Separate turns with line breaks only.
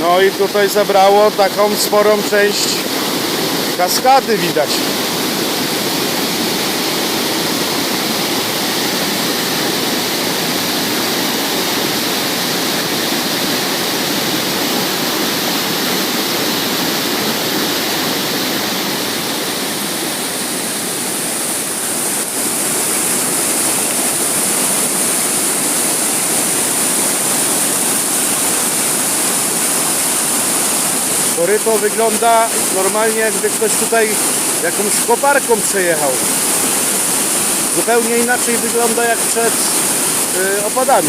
No i tutaj zabrało taką sporą część kaskady widać. Koryto wygląda normalnie jakby ktoś tutaj jakąś koparką przejechał. Zupełnie inaczej wygląda jak przed y, opadami.